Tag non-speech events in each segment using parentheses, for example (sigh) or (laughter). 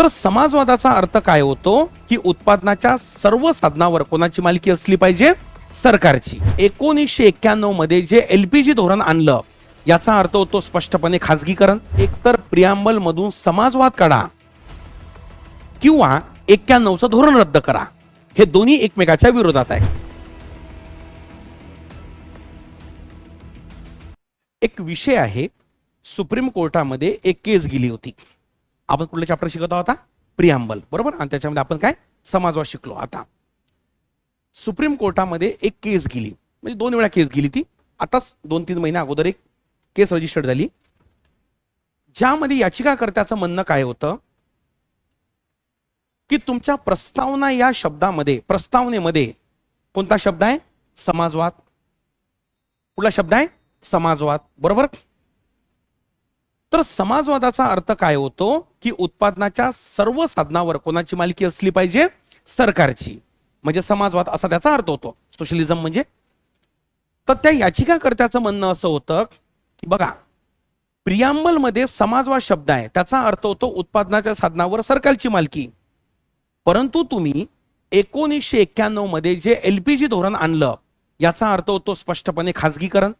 तर समाजवादाचा अर्थ काय होतो? की उत्पादनाच्या सर्व साधनावर कोणाची मालकी असली पाहिजे? सरकारची. एकोणीसशे एक्क्याण्णवमध्ये जे एलपीजी धोरण आणलं याचा अर्थ होतो स्पष्टपणे खासगीकरण एकतर प्रियांबल मधून समाजवाद काढा किंवा एक्क्याण्णवचं धोरण रद्द करा. हे दोन्ही एकमेकाच्या विरोधात आहे. एक विषय आहे सुप्रीम कोर्टामध्ये एक केस गेली होती. आपण कुठलं चॅप्टर शिकत आहोत प्रियांबल बरोबर? आणि त्याच्यामध्ये आपण काय? समाजवाद शिकलो. आता सुप्रीम कोर्टामध्ये एक केस गेली. म्हणजे दोन वेळा केस गेली ती. आताच दोन तीन महिन्या अगोदर एक केस रजिस्टर्ड झाली. ज्यामध्ये याचिकाकर्त्याचं म्हणणं काय होतं? की तुमच्या प्रस्तावना या शब्दामध्ये प्रस्तावनेमध्ये कोणता शब्द आहे? समाजवाद. कुठला शब्द आहे? समाजवाद. बरोबर? तर समाजवादाचा अर्थ काय होतो? की उत्पादनाच्या सर्व साधनावर कोणाची मालकी असली पाहिजे? सरकारची. म्हणजे समाजवाद असा त्याचा अर्थ होतो. सोशलिझम म्हणजे? तर त्या याचिकाकर्त्याचं म्हणणं असं होतं की बघा प्रियांबलमध्ये समाजवाद शब्द आहे. त्याचा अर्थ होतो उत्पादनाच्या साधनावर सरकारची मालकी. परंतु तुम्ही एकोणीसशे एक्क्याण्णवमध्ये जे एलपीजी धोरण आणलं याचा अर्थ होतो स्पष्टपणे खाजगीकरण.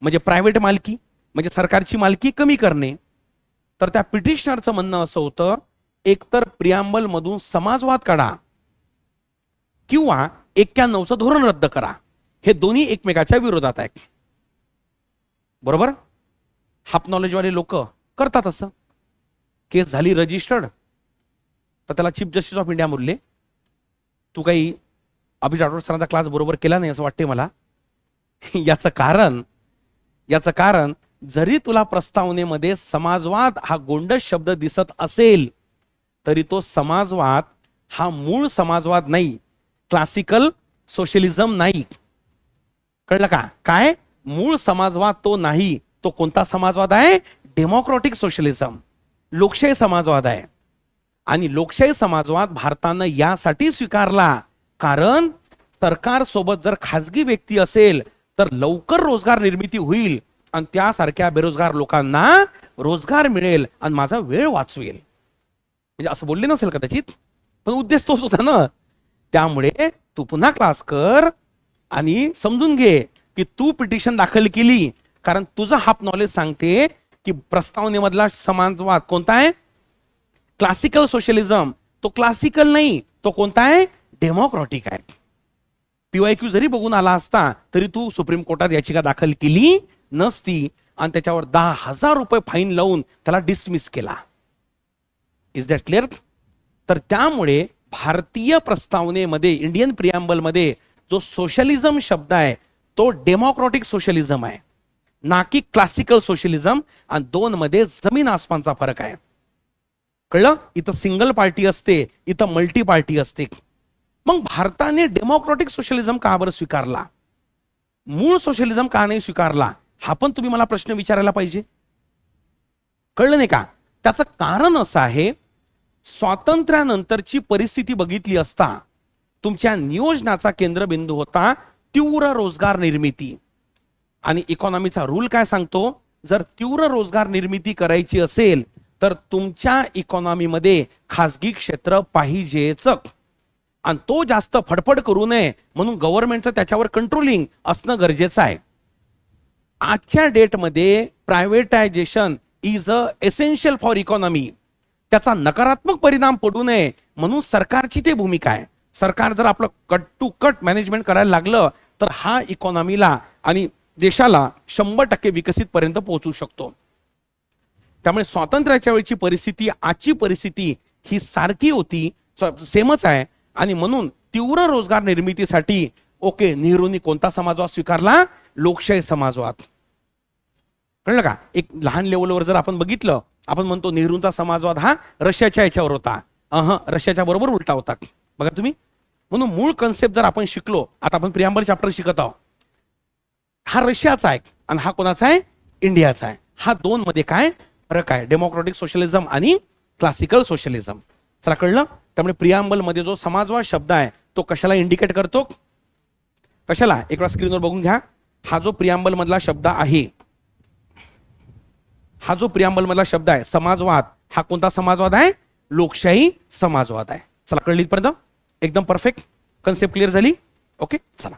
म्हणजे प्रायव्हेट मालकी. म्हणजे सरकारची मालकी कमी करणे. तर त्या पिटिशनरचं म्हणणं असं होतं एकतर प्रियांबल मधून समाजवाद काढा किंवा एक्क्याण्णवचं धोरण रद्द करा. हे दोन्ही एकमेकाच्या विरोधात आहे बरोबर? हाफ नॉलेजवाले लोक करतात असं. केस झाली रजिस्टर्ड तर त्याला चीफ जस्टिस ऑफ इंडिया बोलले तू काही अभिज राठोड सरांचा क्लास बरोबर केला नाही असं वाटते मला? (laughs) याचं कारण याचं कारण जरी तुला प्रस्तावनेमध्ये समाजवाद हा गोंडस शब्द दिसत असेल तरी तो समाजवाद हा मूळ समाजवाद नाही. क्लासिकल सोशलिझम नाही. कळलं का? काय? मूळ समाजवाद तो नाही. तो कोणता समाजवाद आहे? डेमोक्रॅटिक सोशलिझम लोकशाही समाजवाद आहे. आणि लोकशाही समाजवाद भारतानं यासाठी स्वीकारला. कारण सरकार सोबत जर खाजगी व्यक्ती असेल तर लवकर रोजगार निर्मिती होईल. आणि त्यासारख्या बेरोजगार लोकांना रोजगार मिळेल आणि माझा वेळ वाचवेल. म्हणजे असं बोलले नसेल कदाचित पण उद्देश तोच होता ना. त्यामुळे तू पुन्हा क्लास कर आणि समजून घे की तू पिटिशन दाखल केली. कारण तुझं हाफ नॉलेज सांगते की प्रस्तावनेमधला समाजवाद कोणता आहे? क्लासिकल सोशलिझम तो क्लासिकल नाही तो कोणता आहे? डेमोक्रॅटिक आहे. पीवाय क्यू जरी बघून आला असता तरी तू सुप्रीम कोर्टात याचिका दाखल केली नसती आणि त्याच्यावर दहा हजार रुपये फाईन लावून त्याला डिसमिस केला. इज दॅट क्लिअर तर त्यामुळे भारतीय प्रस्तावनेमध्ये इंडियन प्रियांबलमध्ये जो सोशलिझम शब्द आहे तो डेमोक्रॅटिक सोशलिझम आहे. ना की क्लासिकल सोशलिझम आणि दोन मध्ये जमीन आसमानचा फरक आहे. कळलं? इथं सिंगल पार्टी असते इथं मल्टी पार्टी असते. मग भारताने डेमोक्रॅटिक सोशलिझम का बरं स्वीकारला? मूळ सोशलिझम का नाही स्वीकारला? हा पण तुम्ही मला प्रश्न विचारायला पाहिजे. कळलं नाही का? त्याचं कारण असं आहे स्वातंत्र्यानंतरची परिस्थिती बघितली असता तुमच्या नियोजनाचा केंद्रबिंदू होता तीव्र रोजगार निर्मिती. आणि इकॉनॉमीचा रूल काय सांगतो? जर तीव्र रोजगार निर्मिती करायची असेल तर तुमच्या इकॉनॉमीमध्ये खासगी क्षेत्र पाहिजेच. आणि तो जास्त फडफड करू नये म्हणून गव्हर्नमेंटचं त्याच्यावर कंट्रोलिंग असणं गरजेचं आहे. आजच्या डेटमध्ये privatisation is a essential for economy त्याचा नकारात्मक परिणाम पडू नये म्हणून सरकारची ते भूमिका आहे. सरकार जर आपलं कट टू कट मॅनेजमेंट करायला लागलं तर हा इकॉनॉमीला आणि देशाला शंभर टक्के विकसित पर्यंत पोहोचू शकतो. त्यामुळे स्वातंत्र्याच्या वेळची परिस्थिती आजची परिस्थिती ही सारखी होती सेमच आहे. आणि म्हणून तीव्र रोजगार निर्मितीसाठी ओके नेहरूंनी कोणता समाजवाद स्वीकारला? लोकशाही समाजवाद. कळलं का? एक लहान लेवलवर जर आपण बघितलं आपण म्हणतो नेहरूंचा समाजवाद हा रशियाच्या याच्यावर होता. अह रशियाच्या बरोबर उलटा होता. बघा तुम्ही. म्हणून मूळ कन्सेप्ट जर आपण शिकलो आता आपण प्रियांबर चॅप्टर शिकत आहोत. हा रशियाचा आहे आणि हा कोणाचा आहे? इंडियाचा आहे. हा दोन मध्ये काय? फरक आहे. डेमोक्रॅटिक सोशलिझम आणि क्लासिकल सोशलिझम चला कळलं? त्यामुळे प्रियांबलमध्ये जो समाजवाद शब्द आहे तो कशाला इंडिकेट करतो? कशाला? एक वेळा स्क्रीनवर बघून घ्या. हा जो प्रियांबल मधला शब्द आहे हा जो प्रियांबल मधला शब्द आहे समाजवाद हा कोणता समाजवाद आहे? लोकशाही समाजवाद आहे. चला कळली इथपर्यंत एकदम परफेक्ट कन्सेप्ट क्लिअर झाली? ओके चला